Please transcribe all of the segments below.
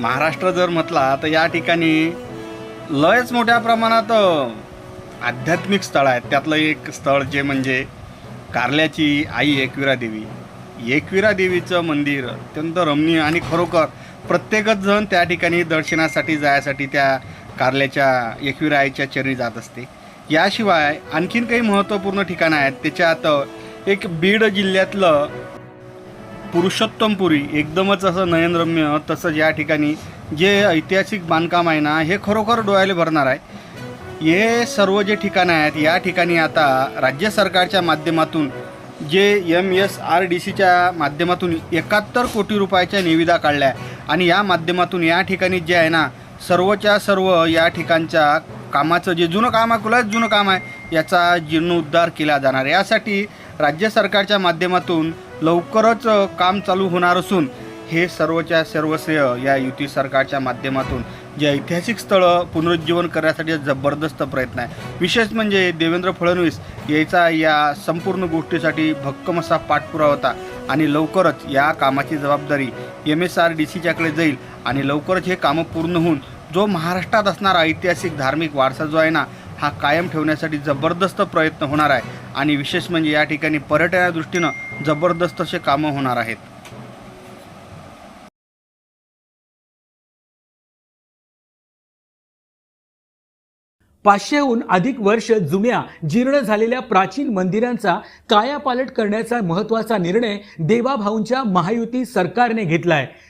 महाराष्ट्र जर म्हटला तर या ठिकाणी लयच मोठ्या प्रमाणात आध्यात्मिक स्थळ आहेत. त्यातलं एक स्थळ जे म्हणजे कारल्याची आई एकविरा देवी. एकविरा देवीचं मंदिर अत्यंत रमणीय आणि खरोखर प्रत्येकच जण त्या ठिकाणी दर्शनासाठी जायसाठी त्या कारल्याच्या एकविरा आईच्या चरणी जात असते. याशिवाय आणखीन काही महत्त्वपूर्ण ठिकाणं आहेत. त्याच्यात एक बीड जिल्ह्यातलं पुरुषोत्तमपुरी एकदमच असं नयनरम्य तसंच या ठिकाणी जे ऐतिहासिक बांधकाम आहे ना हे खरोखर डोळ्याला भरणार आहे. हे सर्व जे ठिकाणं आहेत या ठिकाणी आता राज्य सरकारच्या माध्यमातून जे एम एस आर डी सीच्या माध्यमातून एकाहत्तर कोटी रुपयाच्या निविदा काढल्या आहे. आणि या माध्यमातून या ठिकाणी जे आहे ना सर्वच्या सर्व या ठिकाणच्या कामाचं जे जुनं काम आहे कुलाच जुनं काम आहे याचा जीर्णोद्धार केला जाणार यासाठी राज्य सरकारच्या माध्यमातून लवकरच काम चालू होणार असून हे सर्वच्या सर्व श्रेय या युती सरकारच्या माध्यमातून जे ऐतिहासिक स्थळं पुनरुज्जीवन करण्यासाठी जबरदस्त प्रयत्न आहे. विशेष म्हणजे देवेंद्र फडणवीस याचा या संपूर्ण गोष्टीसाठी भक्कम असा पाठपुरावा होता आणि लवकरच या कामाची जबाबदारी एम एस आर डी सीच्याकडे जाईल आणि लवकरच हे कामं पूर्ण होऊन जो महाराष्ट्रात असणारा ऐतिहासिक धार्मिक वारसा जो आहे ना हा कायम ठेवण्यासाठी जबरदस्त प्रयत्न होणार आहे. आणि विशेष म्हणजे या ठिकाणी पर्यटना दृष्टीनं जबरदस्त असे कामं होणार आहेत. पाचशेहून अधिक वर्ष जुन्या जीर्ण झालेल्या प्राचीन मंदिरांचा कायापालट करण्याचा महत्त्वाचा निर्णय देवाभाऊंच्या महायुती सरकारने घेतलाय.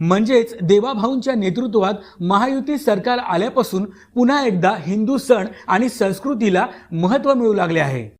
म्हणजेच देवाभाऊंच्या नेतृत्वात महायुती सरकार आल्यापासून पुन्हा एकदा हिंदू सण आणि संस्कृतीला महत्त्व मिळू लागले आहे.